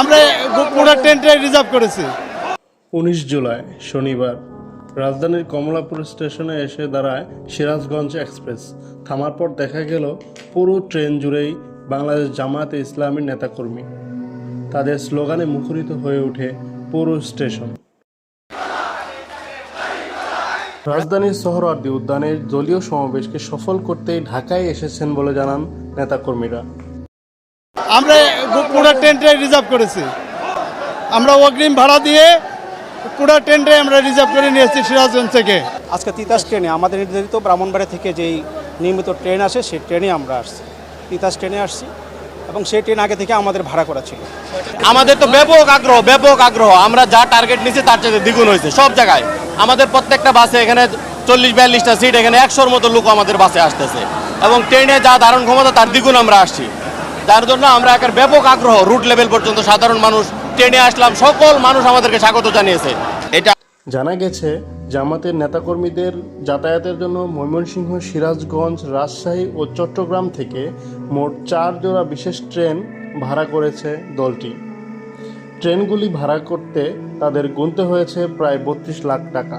আমরা পুরো ট্রেনটা রিজার্ভ করেছি। উনিশ জুলাই, শনিবার, রাজধানীর কমলাপুর স্টেশনে এসে দাঁড়ায় সিরাজগঞ্জ এক্সপ্রেস। থামার পর দেখা গেল, পুরো ট্রেন জুড়েই বাংলাদেশ জামায়াতে ইসলামীর নেতাকর্মী। তাদের স্লোগানে মুখরিত হয়ে ওঠে পুরো স্টেশন। রাজধানীর সোহরাওয়ার্দী উদ্যানের দলীয় সমাবেশকে সফল করতেই ঢাকায় এসেছেন বলে জানান নেতাকর্মীরা। আমরা পুরো ট্রেনটা রিজার্ভ করেছি। আমরা অগ্রিম ভাড়া দিয়ে পুরো ট্রেনটাই আমরা রিজার্ভ করে নিয়েছি সিরাজগঞ্জ থেকে। আজকে তিতাস ট্রেনে আমাদের নির্ধারিত ব্রাহ্মণবাড়ি থেকে যেই নিয়মিত ট্রেন আসে সেই ট্রেনে আমরা আসছি। তিতাস ট্রেনে আসছি এবং সেই ট্রেন আগে থেকে আমাদের ভাড়া করা ছিল। আমাদের তো ব্যাপক আগ্রহ ব্যাপক আগ্রহ। আমরা যা টার্গেট নিয়েছি তার চাইতে দ্বিগুণ হয়েছে সব জায়গায়। আমাদের প্রত্যেকটা বাসে এখানে চল্লিশ বিয়াল্লিশটা সিট এখানে একশোর মতো লোক আমাদের বাসে আসতেছে। এবং ট্রেনে যা ধারণ ক্ষমতা তার দ্বিগুণ আমরা আসছি। যার জন্য আমরা একের ব্যাপক আগ্রহ রুট লেভেল পর্যন্ত সাধারণ মানুষ ট্রেনে আসলাম। সকল মানুষ আমাদেরকে স্বাগত জানিয়েছে। এটা জানা গেছে, জামাতের নেতাকর্মীদের যাতায়াতের জন্য ময়মনসিংহ, সিরাজগঞ্জ, রাজশাহী ও চট্টগ্রাম থেকে মোট চার জোড়া বিশেষ ট্রেন ভাড়া করেছে দলটি। ট্রেনগুলি ভাড়া করতে তাদের গুনতে হয়েছে প্রায় বত্রিশ লাখ টাকা।